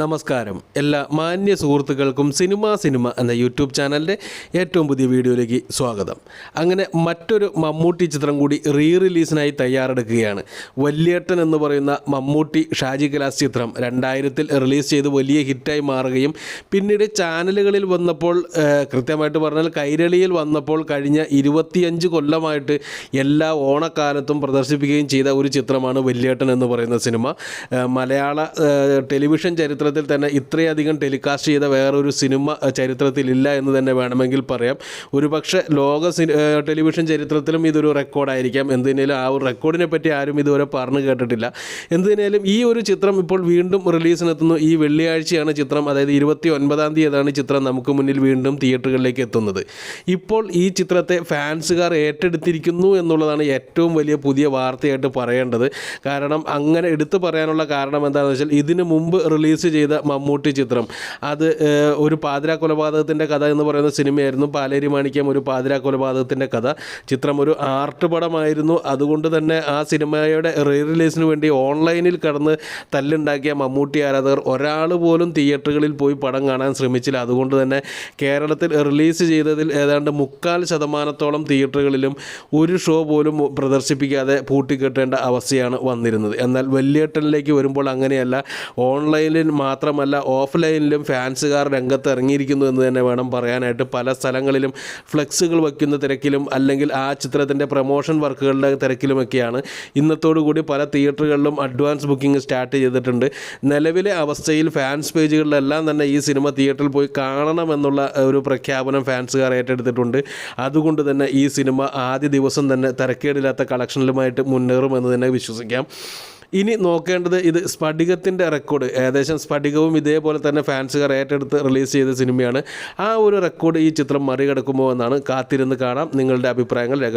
നമസ്കാരം. എല്ലാ മാന്യ സുഹൃത്തുക്കൾക്കും സിനിമ സിനിമ എന്ന യൂട്യൂബ് ചാനലിന്റെ ഏറ്റവും പുതിയ വീഡിയോയിലേക്ക് സ്വാഗതം. അങ്ങനെ മറ്റൊരു മമ്മൂട്ടി ചിത്രം കൂടി റീ റിലീസിനായി തയ്യാറെടുക്കുകയാണ്. വല്യേട്ടൻ എന്ന് പറയുന്ന മമ്മൂട്ടി ഷാജി കലാസ് ചിത്രം രണ്ടായിരത്തിൽ റിലീസ് ചെയ്ത് വലിയ ഹിറ്റായി മാറുകയും പിന്നീട് ചാനലുകളിൽ വന്നപ്പോൾ കൃത്യമായിട്ട് പറഞ്ഞാൽ കൈരളിയിൽ വന്നപ്പോൾ കഴിഞ്ഞ ഇരുപത്തിയഞ്ച് കൊല്ലമായിട്ട് എല്ലാ ഓണക്കാലത്തും പ്രദർശിപ്പിക്കുകയും ചെയ്ത ഒരു ചിത്രമാണ് വല്യേട്ടൻ എന്ന് പറയുന്ന സിനിമ. മലയാള ടെലിവിഷൻ ടെലിവിഷൻ ചരിത്രത്തിൽ തന്നെ ഇത്രയധികം ടെലികാസ്റ്റ് ചെയ്ത വേറൊരു സിനിമ ചരിത്രത്തിലില്ല എന്ന് തന്നെ വേണമെങ്കിൽ പറയാം. ഒരുപക്ഷെ ലോക ടെലിവിഷൻ ചരിത്രത്തിലും ഇതൊരു റെക്കോർഡായിരിക്കാം എന്തിനേലും ആ ഒരു റെക്കോർഡിനെ പറ്റി ആരും ഇതുവരെ പറഞ്ഞു കേട്ടിട്ടില്ല. എന്തിനേലും ഈ ഒരു ചിത്രം ഇപ്പോൾ വീണ്ടും റിലീസിനെത്തുന്നു. ഈ വെള്ളിയാഴ്ചയാണ് ചിത്രം അതായത് ഇരുപത്തി ഒൻപതാം തീയതിയാണ് ചിത്രം നമുക്ക് മുന്നിൽ വീണ്ടും തിയേറ്ററുകളിലേക്ക് എത്തുന്നത്. ഇപ്പോൾ ഈ ചിത്രത്തെ ഫാൻസുകാർ ഏറ്റെടുത്തിരിക്കുന്നു എന്നുള്ളതാണ് ഏറ്റവും വലിയ പുതിയ വാർത്തയായിട്ട് പറയേണ്ടത്. കാരണം അങ്ങനെ എടുത്തു പറയാനുള്ള കാരണം എന്താണെന്ന് വെച്ചാൽ ഇതിനു മുമ്പ് റിലീസ് ചെയ്ത മമ്മൂട്ടി ചിത്രം. അത് ഒരു പാതിരാ കൊലപാതകത്തിന്റെ കഥ എന്ന് പറയുന്ന സിനിമയായിരുന്നു പാലേരി മാണിക്യം ഒരു പാതിരാ കൊലപാതകത്തിന്റെ കഥ. ചിത്രം ഒരു ആർട്ട് പടമായിരുന്നു. അതുകൊണ്ട് തന്നെ ആ സിനിമയുടെ റീ റിലീസിന് വേണ്ടി ഓൺലൈനിൽ കടന്ന് തല്ലുണ്ടാക്കിയ മമ്മൂട്ടി ആരാധകർ ഒരാൾ പോലും തിയേറ്ററുകളിൽ പോയി പടം കാണാൻ ശ്രമിച്ചില്ല. അതുകൊണ്ട് തന്നെ കേരളത്തിൽ റിലീസ് ചെയ്തതിൽ ഏതാണ്ട് മുക്കാൽ ശതമാനത്തോളം തിയേറ്ററുകളിലും ഒരു ഷോ പോലും പ്രദർശിപ്പിക്കാതെ പൂട്ടിക്കെട്ടേണ്ട അവസ്ഥയാണ് വന്നിരുന്നത്. എന്നാൽ വലിയേട്ടനിലേക്ക് വരുമ്പോൾ അങ്ങനെയല്ല. ഓൺലൈനിൽ മാത്രമല്ല ഓഫ്ലൈനിലും ഫാൻസുകാർ രംഗത്ത് ഇറങ്ങിയിരിക്കുന്നു എന്ന് തന്നെ വേണം പറയാനായിട്ട്. പല സ്ഥലങ്ങളിലും ഫ്ലെക്സുകൾ വയ്ക്കുന്ന തിരക്കിലും അല്ലെങ്കിൽ ആ ചിത്രത്തിന്റെ പ്രൊമോഷൻ വർക്കുകളുടെ തിരക്കിലുമൊക്കെയാണ്. ഇന്നത്തോടുകൂടി പല തിയേറ്ററുകളിലും അഡ്വാൻസ് ബുക്കിംഗ് സ്റ്റാർട്ട് ചെയ്തിട്ടുണ്ട്. നിലവിലെ അവസ്ഥയിൽ ഫാൻസ് പേജുകളിലെല്ലാം തന്നെ ഈ സിനിമ തിയേറ്ററിൽ പോയി കാണണമെന്നുള്ള ഒരു പ്രഖ്യാപനം ഫാൻസുകാർ ഏറ്റെടുത്തിട്ടുണ്ട്. അതുകൊണ്ട് തന്നെ ഈ സിനിമ ആദ്യ ദിവസം തന്നെ തിരക്കേടില്ലാത്ത കളക്ഷനിലുമായിട്ട് മുന്നേറുമെന്ന് തന്നെ വിശ്വസിക്കാം. ഇനി നോക്കേണ്ടത് ഇത് സ്ഫടികത്തിന്റെ റെക്കോർഡ് ഏകദേശം സ്ഫടികവും ഇതേപോലെ തന്നെ ഫാൻസുകാർ ഏറ്റെടുത്ത് റിലീസ് ചെയ്ത സിനിമയാണ് ആ ഒരു റെക്കോർഡ് ഈ ചിത്രം മറികടക്കുമോ എന്നാണ് കാത്തിരുന്ന് കാണാം. നിങ്ങളുടെ അഭിപ്രായങ്ങൾ രേഖ